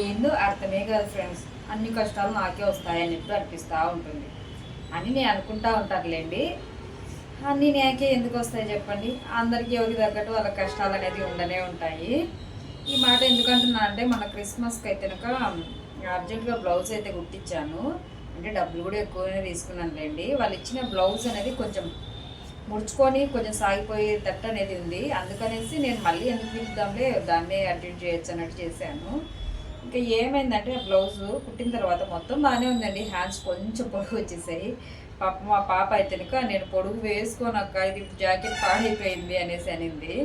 ఏందో అర్థమే కాదు ఫ్రెండ్స్ అన్ని కష్టాలు నాకే వస్తాయని అన్నట్టు అనిపిస్తూ ఉంటుంది. అని నేను అనుకుంటా ఉంటారులేండి. అన్నీ నాకే ఎందుకు వస్తాయి చెప్పండి? అందరికీ ఎవరికి తగ్గట్టు వాళ్ళ కష్టాలు అనేది ఉండనే ఉంటాయి. ఈ మాట ఎందుకంటున్నా అంటే మన క్రిస్మస్కి అయితే కనుక అర్జెంటుగా బ్లౌజ్ అయితే కుట్టించాను. అంటే డబ్బులు కూడా ఎక్కువనే తీసుకున్నానులేండి. వాళ్ళు ఇచ్చిన బ్లౌజ్ అనేది కొంచెం ముడుచుకొని కొంచెం సాగిపోయే తట్టు అనేది ఉంది. అందుకనేసి నేను మళ్ళీ ఎందుకు పిలుద్దాంలే దాన్నే అటెండ్ చేయొచ్చు అన్నట్టు చేశాను. ఇంకా ఏమైందంటే ఆ బ్లౌజ్ కుట్టిన తర్వాత మొత్తం బాగానే ఉందండి. హ్యాండ్స్ కొంచెం పొడుగు వచ్చేసాయి. పాప మా పాప అయితే నేను పొడుగు వేసుకోనక్క ఇది జాకెట్ పాడైపోయింది అనేసి అనింది.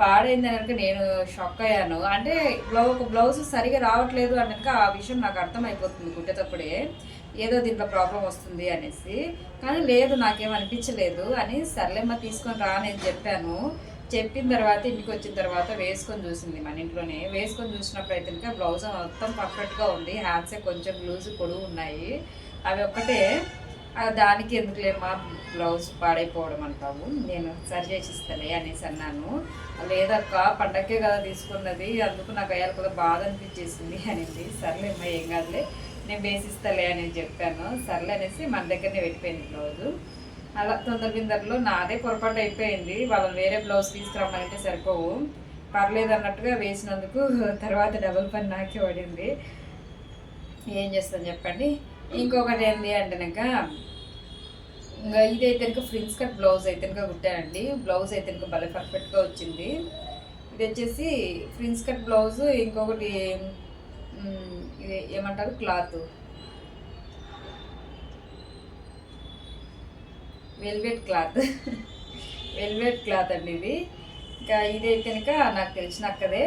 పాడైంది అనక నేను షాక్ అయ్యాను. అంటే బ్లౌ ఒక బ్లౌజ్ సరిగా రావట్లేదు అనక ఆ విషయం నాకు అర్థమైపోతుంది కుట్టేటప్పుడే. ఏదో దీంట్లో ప్రాబ్లం వస్తుంది అనేసి. కానీ లేదు నాకేం అనిపించలేదు అని సర్లేమ్మ తీసుకొని రా నేను చెప్పాను. చెప్పిన తర్వాత ఇంటికి వచ్చిన తర్వాత వేసుకొని చూసింది మన ఇంట్లోనే. వేసుకొని చూసినప్పుడు అయితే ఇంకా బ్లౌజ్ మొత్తం పర్ఫెక్ట్గా ఉంది. హ్యాండ్సే కొంచెం లూజ్ పొడుగు ఉన్నాయి. అవి ఒక్కటే. దానికి ఎందుకులేమా బ్లౌజ్ పాడైపోవడం అంటావు నేను సరి చేసి ఇస్తలే అనేసి అన్నాను. లేదక్క పండక్కే కదా తీసుకున్నది. అందుకు నాకు అయ్యాలి కదా బాధ అనిపించేసింది అనింది. సర్లేమ్మా ఏం కాదులే. నేను వేసిస్తాలే అని చెప్పాను. సర్లే అనేసి మన దగ్గరనే పెట్టిపోయింది బ్లౌజు. అలా తొందర బిందరలో నాదే పొరపాటు అయిపోయింది. వాళ్ళని వేరే బ్లౌజ్ తీసుకురమ్మంటే సరిపోవు. పర్లేదు అన్నట్టుగా వేసినందుకు తర్వాత డబుల్ పని నాకే పడింది. ఏం చేస్తాను చెప్పండి? ఇంకొకటి ఏంటి అంటే ఇంకా ఇదైతే కనుక ఫ్రిన్స్ కట్ బ్లౌజ్ అయితే కనుక కుట్టానండి. బ్లౌజ్ అయితే కనుక భలే పర్ఫెక్ట్గా వచ్చింది. ఇది వచ్చేసి ఫ్రిన్స్ కట్ బ్లౌజ్ ఇంకొకటి ఇది ఏమంటారు? Cloth. Velvet cloth. Velvet cloth అండి ఇది. ఇంకా ఇదైతే కనుక నాకు తెలిసిన అక్కదే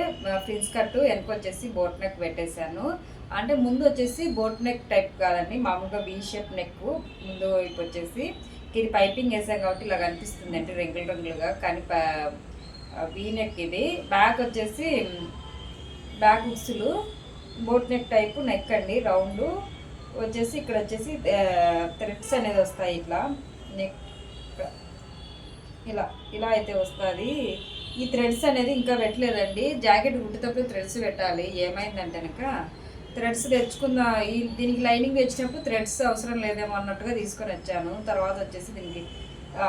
ఫ్రిన్స్ కట్టు వెనక వచ్చేసి బోట్ నెక్ పెట్టేశాను. అంటే ముందు వచ్చేసి బోట్ నెక్ టైప్ కాదండి మామూలుగా వీ షేప్ నెక్. ముందు వైపు వచ్చేసి ఇది పైపింగ్ వేసాం కాబట్టి ఇలా కనిపిస్తుంది అంటే రెంగుల రంగులుగా. కానీ వీ నెక్ ఇది. బ్యాక్ వచ్చేసి బ్యాక్ ఉక్సులు బోట్ నెక్ టైపు నెక్ అండి రౌండ్. వచ్చేసి ఇక్కడ వచ్చేసి థ్రెడ్స్ అనేది వస్తాయి ఇట్లా. నెక్ ఇలా ఇలా అయితే వస్తుంది. ఈ థ్రెడ్స్ అనేది ఇంకా పెట్టలేదండి. జాకెట్ కుట్టేటప్పుడు థ్రెడ్స్ పెట్టాలి. ఏమైందంటే కనుక థ్రెడ్స్ తెచ్చుకున్న ఈ దీనికి లైనింగ్ తెచ్చినప్పుడు థ్రెడ్స్ అవసరం లేదేమో అన్నట్టుగా తీసుకొని వచ్చాను. తర్వాత వచ్చేసి దీనికి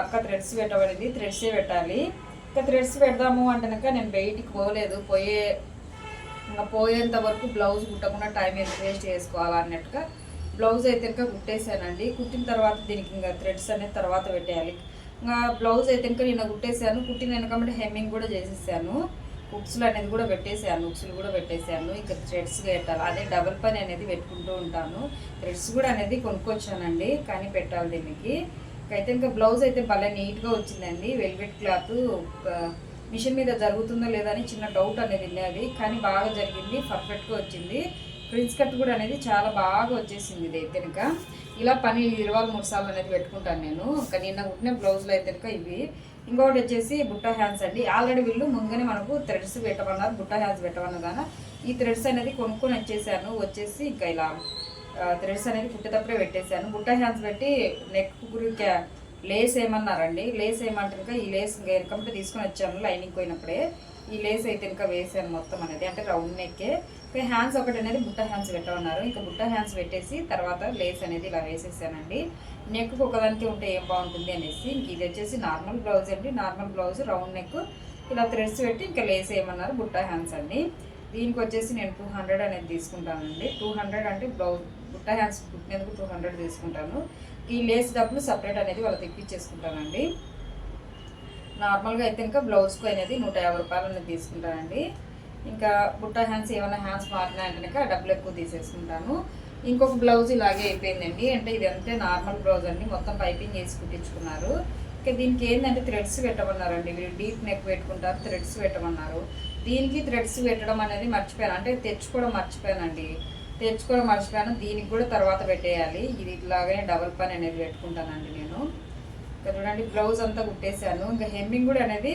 అక్క థ్రెడ్స్ పెట్టబడింది. థ్రెడ్సే పెట్టాలి. ఇంకా థ్రెడ్స్ పెడదాము అంటే కనుక నేను బయటికి పోలేదు. పోయే ఇంకా పోయేంత వరకు బ్లౌజ్ కుట్టకుండా టైం ఎంత వేస్ట్ చేసుకోవాలన్నట్టుగా బ్లౌజ్ అయితే ఇంకా కుట్టేశానండి. కుట్టిన తర్వాత దీనికి ఇంకా థ్రెడ్స్ అనేది తర్వాత పెట్టేయాలి. ఇంకా బ్లౌజ్ అయితే ఇంకా నేను కుట్టేశాను. కుట్టిన వెనకమంటే హెమ్మింగ్ కూడా చేసేసాను. ఉక్సులు అనేది కూడా పెట్టేశాను. ఉక్సులు కూడా పెట్టేశాను. ఇంకా థ్రెడ్స్ పెట్టాలి అదే డబల్ పని అనేది పెట్టుకుంటూ ఉంటాను. థ్రెడ్స్ కూడా అనేది కొనుక్కొచ్చానండి. కానీ పెట్టాలి దీనికి. అయితే ఇంకా బ్లౌజ్ అయితే భలే నీట్గా వచ్చిందండి. వెల్వెట్ క్లాత్ మిషన్ మీద జరుగుతుందో లేదా అని చిన్న డౌట్ అనేది ఉండేది కానీ బాగా జరిగింది. పర్ఫెక్ట్గా వచ్చింది. ప్రిన్స్ కట్ కూడా అనేది చాలా బాగా వచ్చేసింది ఇది అయితే కనుక. ఇలా పని ఇరవై మూడు సార్లు అనేది పెట్టుకుంటాను నేను. ఇంకా నిన్న కుట్టిన బ్లౌజ్లో అయితే కనుక ఇవి. ఇంకొకటి వచ్చేసి బుట్ట హ్యాండ్స్ అండి. ఆల్రెడీ వీళ్ళు ముందుగానే మనకు థ్రెడ్స్ పెట్టమన్నారు బుట్ట హ్యాండ్స్ పెట్టమన్నారు ఈ థ్రెడ్స్ అనేది కొనుక్కొని వచ్చేసాను. వచ్చేసి ఇంకా ఇలా థ్రెడ్స్ అనేది పుట్టేటప్పుడే పెట్టేశాను. బుట్ట హ్యాండ్స్ పెట్టి నెక్ గురికి లేస్ ఏమన్నారండి? లేస్ ఏమంటారు? ఇంకా ఈ లేస్ ఇంకా ఎరకంటే తీసుకొని వచ్చాను లైనింగ్ పోయినప్పుడే. ఈ లేస్ అయితే ఇంకా వేసాను మొత్తం అనేది. అంటే రౌండ్ నెక్కే ఇంకా హ్యాండ్స్ ఒకటి అనేది బుట్ట హ్యాండ్స్ పెట్టమన్నారు. ఇంకా బుట్ట హ్యాండ్స్ పెట్టేసి తర్వాత లేస్ అనేది ఇలా వేసేసానండి. నెక్ ఒకదానికి ఉంటే ఏం బాగుంటుంది అనేసి ఇంక ఇది వచ్చేసి నార్మల్ బ్లౌజ్ అండి. నార్మల్ బ్లౌజ్ రౌండ్ నెక్ ఇలా థ్రెడ్స్ పెట్టి ఇంకా లేస్ ఏమన్నారు బుట్ట హ్యాండ్స్ అండి. దీనికి వచ్చేసి నేను టూ హండ్రెడ్ అనేది తీసుకుంటానండి. టూ హండ్రెడ్ అంటే బ్లౌజ్ బుట్ట హ్యాండ్స్ కుట్టినందుకు టూ హండ్రెడ్ తీసుకుంటాను. ఈ లేస్ డబ్బులు సపరేట్ అనేది వాళ్ళు తెప్పించేసుకుంటానండి నార్మల్గా అయితే ఇంకా బ్లౌజ్కు అనేది నూట యాభై రూపాయలు అనేది తీసుకుంటానండి ఇంకా బుట్ట హ్యాండ్స్ ఏమైనా హ్యాండ్స్ మారినా అంటే కనుక డబ్బులు ఎక్కువ తీసేసుకుంటాను ఇంకొక బ్లౌజ్ ఇలాగే అయిపోయిందండి. అంటే ఇది నార్మల్ బ్లౌజ్ అండి. మొత్తం పైపింగ్ చేసి కుట్టించుకున్నారు. ఇంకా దీనికి ఏంటంటే థ్రెడ్స్ పెట్టమన్నారండి. వీళ్ళు డీప్ నెక్ పెట్టుకుంటారు థ్రెడ్స్ పెట్టమన్నారు. దీనికి థ్రెడ్స్ పెట్టడం అనేది మర్చిపోయాను. అంటే తెచ్చుకోవడం మర్చిపోయానండి. తెచ్చుకోవడం మర్చిపోయాను. దీనికి కూడా తర్వాత పెట్టేయాలి. ఇది ఇట్లాగనే డబల్ పని అనేది పెట్టుకుంటానండి నేను. చూడండి బ్లౌజ్ అంతా కుట్టేశాను. ఇంకా హెమ్మింగ్ కూడా అనేది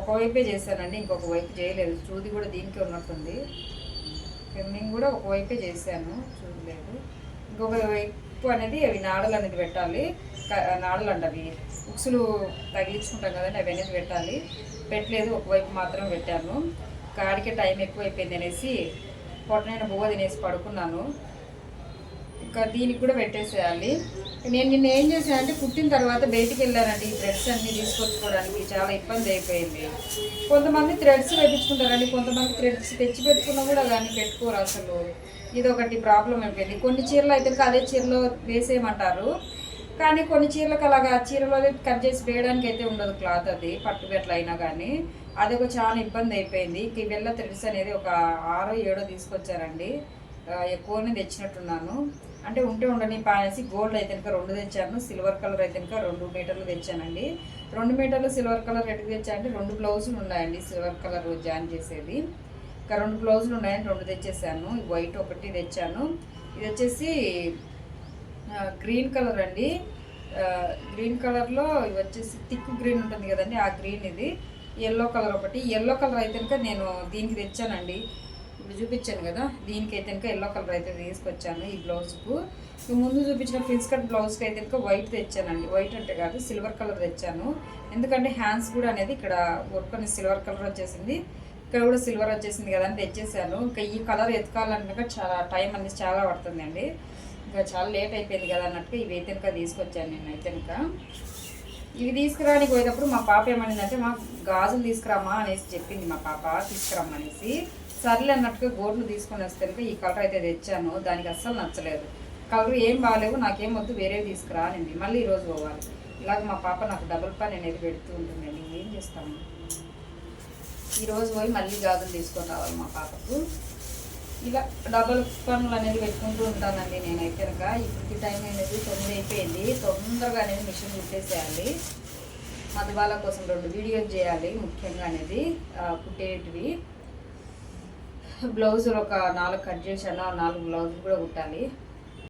ఒకవైపే చేశానండి ఇంకొక వైపు చేయలేదు. చూది కూడా దీనికి ఉన్నట్టుంది. హెమ్మింగ్ కూడా ఒకవైపే చేశాను చూడలేదు. ఇంకొక వైపు అనేది అవి నాడలు అనేది పెట్టాలి. నాడలు అండి అవి. ఉక్సులు తగిలించుకుంటాం కదండి అవి అనేది పెట్టాలి. పెట్టలేదు ఒకవైపు మాత్రం పెట్టాను. కాడికే టైం ఎక్కువ అయిపోయింది అనేసి పొట్టనైనా బువ్వ తినేసి పడుకున్నాను. ఇంకా దీనికి కూడా పెట్టేసేయాలి. నేను నిన్న ఏం చేశాను అంటే పుట్టిన తర్వాత బయటికి వెళ్ళానండి. ఈ థ్రెడ్స్ అన్ని తీసుకొచ్చుకోవడానికి చాలా ఇబ్బంది అయిపోయింది. కొంతమంది థ్రెడ్స్ పెట్టించుకుంటారండి. కొంతమంది థ్రెడ్స్ తెచ్చి పెట్టుకున్నా కూడా కానీ పెట్టుకోరు అసలు. ఇది ఒకటి ప్రాబ్లం అయిపోయింది. కొన్ని చీరలు అయితే అదే చీరలో వేసేయమంటారు. కానీ కొన్ని చీరలకు అలాగా చీరలో కట్ చేసి వేయడానికి అయితే ఉండదు క్లాత్ అది పట్టుబెట్లు అయినా కానీ. అది ఒక చాలా ఇబ్బంది అయిపోయింది. ఇంక వెళ్ళ థ్రెడ్స్ అనేది ఒక ఆరో ఏడో తీసుకొచ్చారండి. ఎక్కువనే తెచ్చినట్టున్నాను. అంటే ఉంటే ఉండని పానేసి గోల్డ్ అయితే కనుక రెండు తెచ్చాను సిల్వర్ కలర్ అయితే కనుక రెండు మీటర్లు తెచ్చానండి. రెండు మీటర్లు సిల్వర్ కలర్ ఎటుకు తెచ్చానంటే రెండు బ్లౌజులు ఉన్నాయండి సిల్వర్ కలర్ జాయిన్ చేసేది. ఇంకా రెండు బ్లౌజులు ఉన్నాయని రెండు తెచ్చేసాను. వైట్ ఒకటి తెచ్చాను. ఇది వచ్చేసి గ్రీన్ కలర్ అండి. గ్రీన్ కలర్లో ఇవి వచ్చేసి థిక్ గ్రీన్ ఉంటుంది కదండి ఆ గ్రీన్ ఇది. ఎల్లో కలర్ ఒకటి. ఎల్లో కలర్ అయితే కనుక నేను దీనికి తెచ్చానండి. ఇప్పుడు చూపించాను కదా దీనికి అయితే కనుక ఎల్లో కలర్ అయితే తీసుకొచ్చాను ఈ బ్లౌజ్కు ఇక ముందు చూపించిన ప్రిన్స్ కట్ బ్లౌజ్కి అయితే కనుక వైట్ తెచ్చానండి. వైట్ అంటే కాదు సిల్వర్ కలర్ తెచ్చాను. ఎందుకంటే హ్యాండ్స్ కూడా అనేది ఇక్కడ వర్క్ అనేది సిల్వర్ కలర్ వచ్చేసింది. ఇక్కడ కూడా సిల్వర్ వచ్చేసింది కదా అని తెచ్చేసాను. ఇంకా ఈ కలర్ ఎతకాలన్నాక చాలా టైం అనేది చాలా పడుతుందండి. ఇంకా చాలా లేట్ అయిపోయింది కదా అన్నట్టుగా ఇవి అయితే కనుక తీసుకొచ్చాను నేను అయితే కనుక. ఇవి తీసుకురానికి పోయేటప్పుడు మా పాప ఏమనిందంటే మా గాజులు తీసుకురామా అనేసి చెప్పింది మా పాప తీసుకురమ్మనేసి సర్లే అన్నట్టుగా గోడ్లు తీసుకొని వస్తే కనుక ఈ కలర్ అయితే తెచ్చాను దానికి అస్సలు నచ్చలేదు. కలర్ ఏం బాగాలేవు నాకేం వద్దు వేరే తీసుకురా అనింది. మళ్ళీ ఈరోజు పోవాలి. ఇలాగ మా పాప నాకు డబుల్ పని అనేది పెడుతూ ఉంటుందండి ఏం చేస్తాము ఈరోజు పోయి మళ్ళీ గాజులు తీసుకొని రావాలి మా పాపకు. ఇలా డబల్ పనులు అనేది పెట్టుకుంటూ ఉంటానండి నేనైతే కనుక. ఇప్పటికి టైం అనేది తొమ్మిది అయిపోయింది. తొందరగా అనేది మిషన్ కుట్టేసేయాలి. మధుబాల కోసం రెండు వీడియోలు చేయాలి ముఖ్యంగా అనేది కుట్టేటివి. బ్లౌజులు ఒక నాలుగు కట్ చేశాను ఆ నాలుగు బ్లౌజులు కూడా కుట్టాలి.